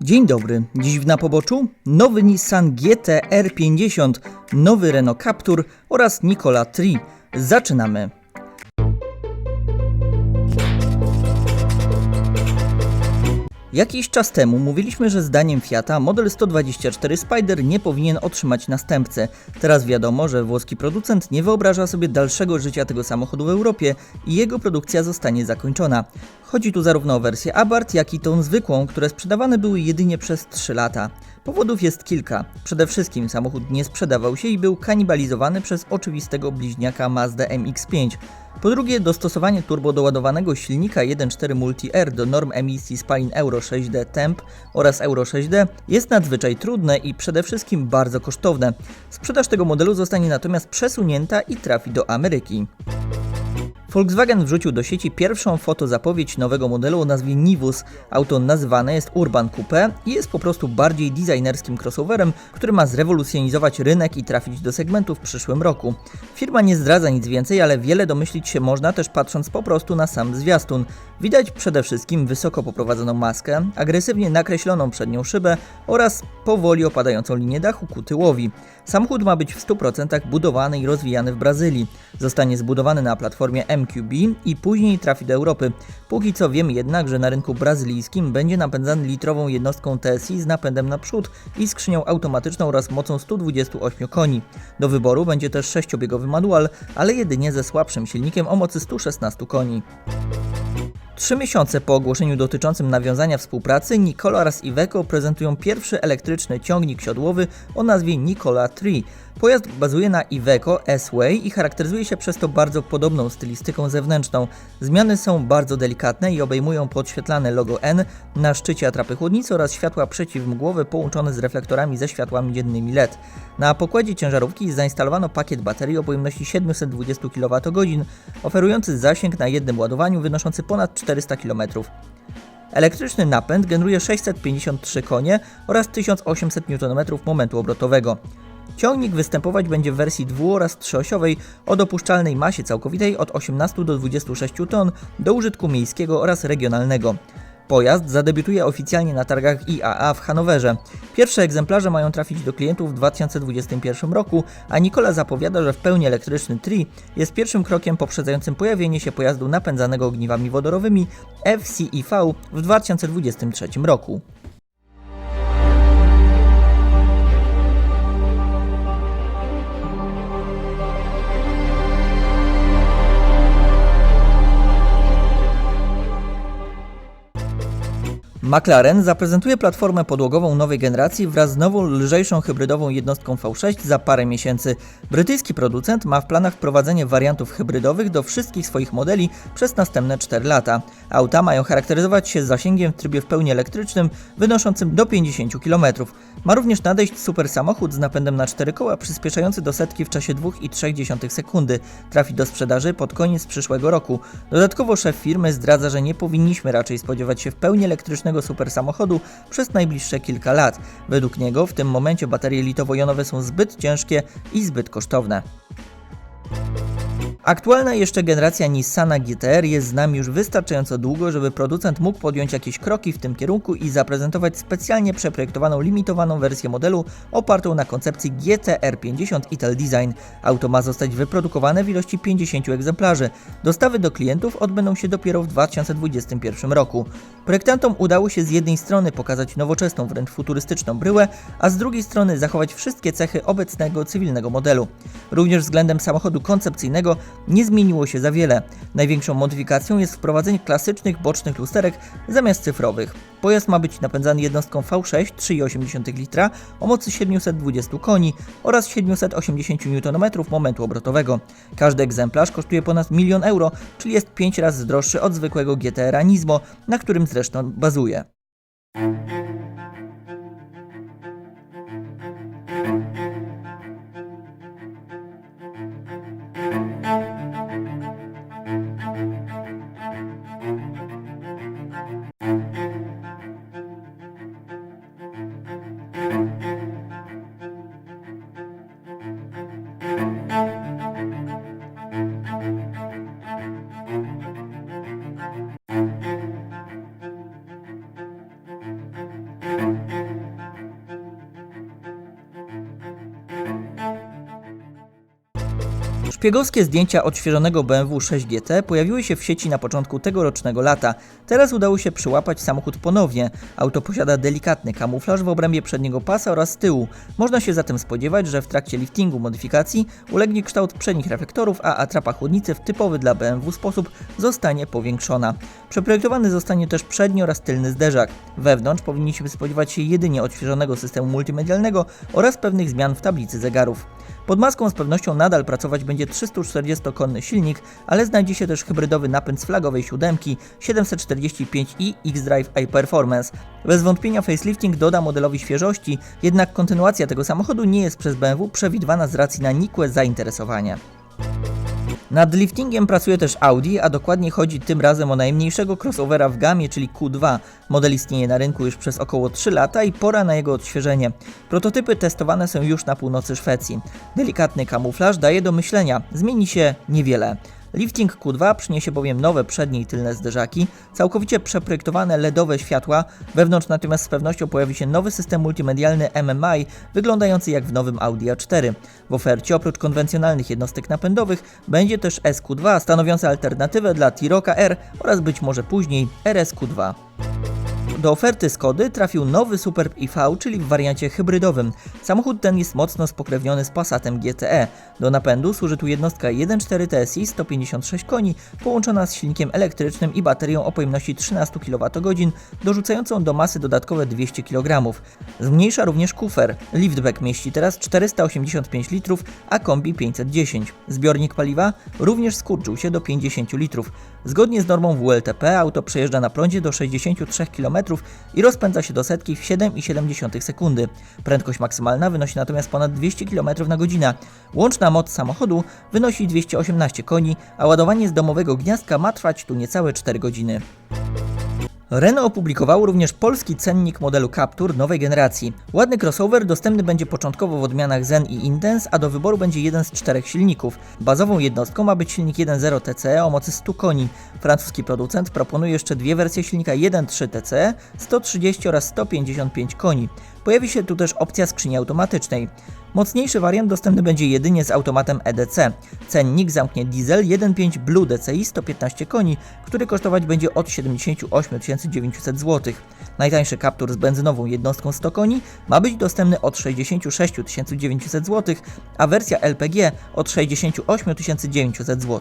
Dzień dobry. Dziś w na poboczu nowy Nissan GT R50, nowy Renault Captur oraz Nikola Tri. Zaczynamy. Jakiś czas temu mówiliśmy, że zdaniem Fiata model 124 Spider nie powinien otrzymać następcy. Teraz wiadomo, że włoski producent nie wyobraża sobie dalszego życia tego samochodu w Europie i jego produkcja zostanie zakończona. Chodzi tu zarówno o wersję Abarth, jak i tą zwykłą, które sprzedawane były jedynie przez 3 lata. Powodów jest kilka. Przede wszystkim samochód nie sprzedawał się i był kanibalizowany przez oczywistego bliźniaka Mazda MX-5. Po drugie, dostosowanie turbodoładowanego silnika 1.4 Multi-R do norm emisji spalin Euro 6D Temp oraz Euro 6D jest nadzwyczaj trudne i przede wszystkim bardzo kosztowne. Sprzedaż tego modelu zostanie natomiast przesunięta i trafi do Ameryki. Volkswagen wrzucił do sieci pierwszą fotozapowiedź nowego modelu o nazwie Nivus. Auto nazywane jest Urban Coupe i jest po prostu bardziej designerskim crossoverem, który ma zrewolucjonizować rynek i trafić do segmentu w przyszłym roku. Firma nie zdradza nic więcej, ale wiele domyślić się można też patrząc po prostu na sam zwiastun. Widać przede wszystkim wysoko poprowadzoną maskę, agresywnie nakreśloną przednią szybę oraz powoli opadającą linię dachu ku tyłowi. Samochód ma być w 100% budowany i rozwijany w Brazylii. Zostanie zbudowany na platformie I później trafi do Europy. Póki co wiemy jednak, że na rynku brazylijskim będzie napędzany litrową jednostką TSI z napędem naprzód i skrzynią automatyczną oraz mocą 128 koni. Do wyboru będzie też sześciobiegowy manual, ale jedynie ze słabszym silnikiem o mocy 116 koni. Trzy miesiące po ogłoszeniu dotyczącym nawiązania współpracy, Nikola oraz Iveco prezentują pierwszy elektryczny ciągnik siodłowy o nazwie Nikola 3. Pojazd bazuje na Iveco S-Way i charakteryzuje się przez to bardzo podobną stylistyką zewnętrzną. Zmiany są bardzo delikatne i obejmują podświetlane logo N na szczycie atrapy chłodnicy oraz światła przeciwmgłowe połączone z reflektorami ze światłami dziennymi LED. Na pokładzie ciężarówki zainstalowano pakiet baterii o pojemności 720 kWh, oferujący zasięg na jednym ładowaniu wynoszący ponad 400 km. Elektryczny napęd generuje 653 konie oraz 1800 Nm momentu obrotowego. Ciągnik występować będzie w wersji dwu- oraz trzyosiowej o dopuszczalnej masie całkowitej od 18 do 26 ton do użytku miejskiego oraz regionalnego. Pojazd zadebiutuje oficjalnie na targach IAA w Hanowerze. Pierwsze egzemplarze mają trafić do klientów w 2021 roku, a Nikola zapowiada, że w pełni elektryczny Tri jest pierwszym krokiem poprzedzającym pojawienie się pojazdu napędzanego ogniwami wodorowymi FCEV w 2023 roku. McLaren zaprezentuje platformę podłogową nowej generacji wraz z nową, lżejszą hybrydową jednostką V6 za parę miesięcy. Brytyjski producent ma w planach wprowadzenie wariantów hybrydowych do wszystkich swoich modeli przez następne 4 lata. Auta mają charakteryzować się zasięgiem w trybie w pełni elektrycznym wynoszącym do 50 km. Ma również nadejść super samochód z napędem na 4 koła przyspieszający do setki w czasie 2,3 sekundy. Trafi do sprzedaży pod koniec przyszłego roku. Dodatkowo szef firmy zdradza, że nie powinniśmy raczej spodziewać się w pełni elektrycznego super samochodu przez najbliższe kilka lat. Według niego w tym momencie baterie litowo-jonowe są zbyt ciężkie i zbyt kosztowne. Aktualna jeszcze generacja Nissana GTR jest z nami już wystarczająco długo, żeby producent mógł podjąć jakieś kroki w tym kierunku i zaprezentować specjalnie przeprojektowaną limitowaną wersję modelu opartą na koncepcji GTR 50 Ital Design. Auto ma zostać wyprodukowane w ilości 50 egzemplarzy. Dostawy do klientów odbędą się dopiero w 2021 roku. Projektantom udało się z jednej strony pokazać nowoczesną, wręcz futurystyczną bryłę, a z drugiej strony zachować wszystkie cechy obecnego cywilnego modelu. Również względem samochodu koncepcyjnego nie zmieniło się za wiele. Największą modyfikacją jest wprowadzenie klasycznych bocznych lusterek zamiast cyfrowych. Pojazd ma być napędzany jednostką V6 3,8 litra o mocy 720 koni oraz 780 Nm momentu obrotowego. Każdy egzemplarz kosztuje ponad milion euro, czyli jest 5 razy droższy od zwykłego GTR Nismo, na którym zresztą bazuje. Szpiegowskie zdjęcia odświeżonego BMW 6 GT pojawiły się w sieci na początku tegorocznego lata. Teraz udało się przyłapać samochód ponownie. Auto posiada delikatny kamuflaż w obrębie przedniego pasa oraz tyłu. Można się zatem spodziewać, że w trakcie liftingu modyfikacji ulegnie kształt przednich reflektorów, a atrapa chłodnicy w typowy dla BMW sposób zostanie powiększona. Przeprojektowany zostanie też przedni oraz tylny zderzak. Wewnątrz powinniśmy spodziewać się jedynie odświeżonego systemu multimedialnego oraz pewnych zmian w tablicy zegarów. Pod maską z pewnością nadal pracować będzie 340-konny silnik, ale znajdzie się też hybrydowy napęd z flagowej siódemki 745i X-Drive i-Performance. Bez wątpienia facelifting doda modelowi świeżości, jednak kontynuacja tego samochodu nie jest przez BMW przewidywana z racji na nikłe zainteresowanie. Nad liftingiem pracuje też Audi, a dokładnie chodzi tym razem o najmniejszego crossovera w gamie, czyli Q2. Model istnieje na rynku już przez około 3 lata i pora na jego odświeżenie. Prototypy testowane są już na północy Szwecji. Delikatny kamuflaż daje do myślenia, zmieni się niewiele. Lifting Q2 przyniesie bowiem nowe przednie i tylne zderzaki, całkowicie przeprojektowane LEDowe światła, wewnątrz natomiast z pewnością pojawi się nowy system multimedialny MMI, wyglądający jak w nowym Audi A4. W ofercie oprócz konwencjonalnych jednostek napędowych będzie też SQ2, stanowiący alternatywę dla T-Rocka R oraz być może później RSQ2. Do oferty Skody trafił nowy Superb IV, czyli w wariancie hybrydowym. Samochód ten jest mocno spokrewniony z Passatem GTE. Do napędu służy tu jednostka 1.4 TSI 156 koni, połączona z silnikiem elektrycznym i baterią o pojemności 13 kWh, dorzucającą do masy dodatkowe 200 kg. Zmniejsza również kufer. Liftback mieści teraz 485 litrów, a kombi 510. Zbiornik paliwa również skurczył się do 50 litrów. Zgodnie z normą WLTP auto przejeżdża na prądzie do 63 km i rozpędza się do setki w 7,7 sekundy. Prędkość maksymalna wynosi natomiast ponad 200 km na godzinę. Łączna moc samochodu wynosi 218 koni, a ładowanie z domowego gniazdka ma trwać tu niecałe 4 godziny. Renault opublikowało również polski cennik modelu Captur nowej generacji. Ładny crossover dostępny będzie początkowo w odmianach Zen i Intense, a do wyboru będzie jeden z czterech silników. Bazową jednostką ma być silnik 1.0 TCE o mocy 100 koni. Francuski producent proponuje jeszcze dwie wersje silnika 1.3 TCE, 130 oraz 155 koni. Pojawi się tu też opcja skrzyni automatycznej. Mocniejszy wariant dostępny będzie jedynie z automatem EDC. Cennik zamknie diesel 1.5 Blue DCI 115 koni, który kosztować będzie od 78 900 zł. Najtańszy Captur z benzynową jednostką 100 koni ma być dostępny od 66 900 zł, a wersja LPG od 68 900 zł.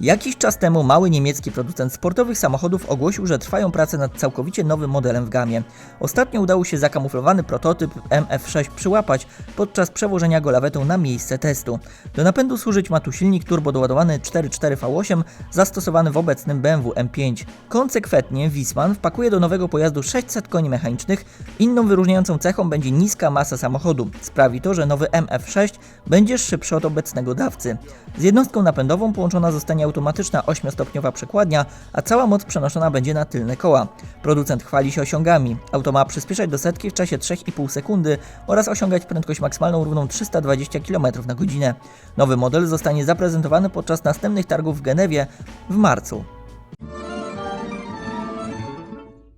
Jakiś czas temu mały niemiecki producent sportowych samochodów ogłosił, że trwają prace nad całkowicie nowym modelem w gamie. Ostatnio udało się zakamuflowany prototyp MF6 przyłapać podczas przewożenia go lawetą na miejsce testu. Do napędu służyć ma tu silnik turbodoładowany 4.4 V8 zastosowany w obecnym BMW M5. Konsekwentnie Wisman wpakuje do nowego pojazdu 600 koni mechanicznych. Inną wyróżniającą cechą będzie niska masa samochodu. Sprawi to, że nowy MF6 będzie szybszy od obecnego dawcy. Z jednostką napędową połączona zostanie automatyczna 8-stopniowa przekładnia, a cała moc przenoszona będzie na tylne koła. Producent chwali się osiągami. Auto ma przyspieszać do setki w czasie 3,5 sekundy oraz osiągać prędkość maksymalną równą 320 km na godzinę. Nowy model zostanie zaprezentowany podczas następnych targów w Genewie w marcu.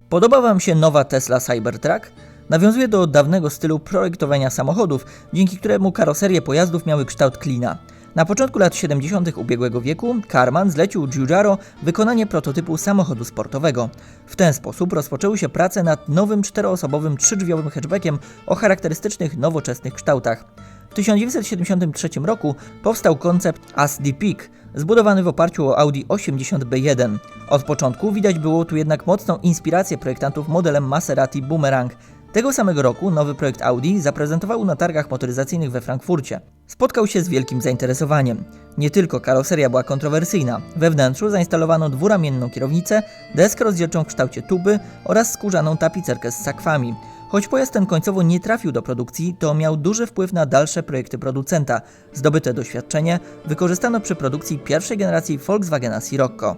Podoba Wam się nowa Tesla Cybertruck? Nawiązuje do dawnego stylu projektowania samochodów, dzięki któremu karoserie pojazdów miały kształt klina. Na początku lat 70. ubiegłego wieku Karman zlecił Giugiaro wykonanie prototypu samochodu sportowego. W ten sposób rozpoczęły się prace nad nowym czteroosobowym trzydrzwiowym hatchbackiem o charakterystycznych nowoczesnych kształtach. W 1973 roku powstał koncept As the Peak, zbudowany w oparciu o Audi 80B1. Od początku widać było tu jednak mocną inspirację projektantów modelem Maserati Boomerang. Tego samego roku nowy projekt Audi zaprezentował na targach motoryzacyjnych we Frankfurcie. Spotkał się z wielkim zainteresowaniem. Nie tylko karoseria była kontrowersyjna. We wnętrzu zainstalowano dwuramienną kierownicę, deskę rozdzielczą w kształcie tuby oraz skórzaną tapicerkę z sakwami. Choć pojazd ten końcowo nie trafił do produkcji, to miał duży wpływ na dalsze projekty producenta. Zdobyte doświadczenie wykorzystano przy produkcji pierwszej generacji Volkswagena Sirocco.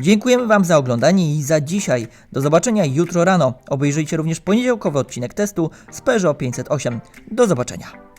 Dziękujemy Wam za oglądanie i za dzisiaj. Do zobaczenia jutro rano. Obejrzyjcie również poniedziałkowy odcinek testu z Peugeot 508. Do zobaczenia.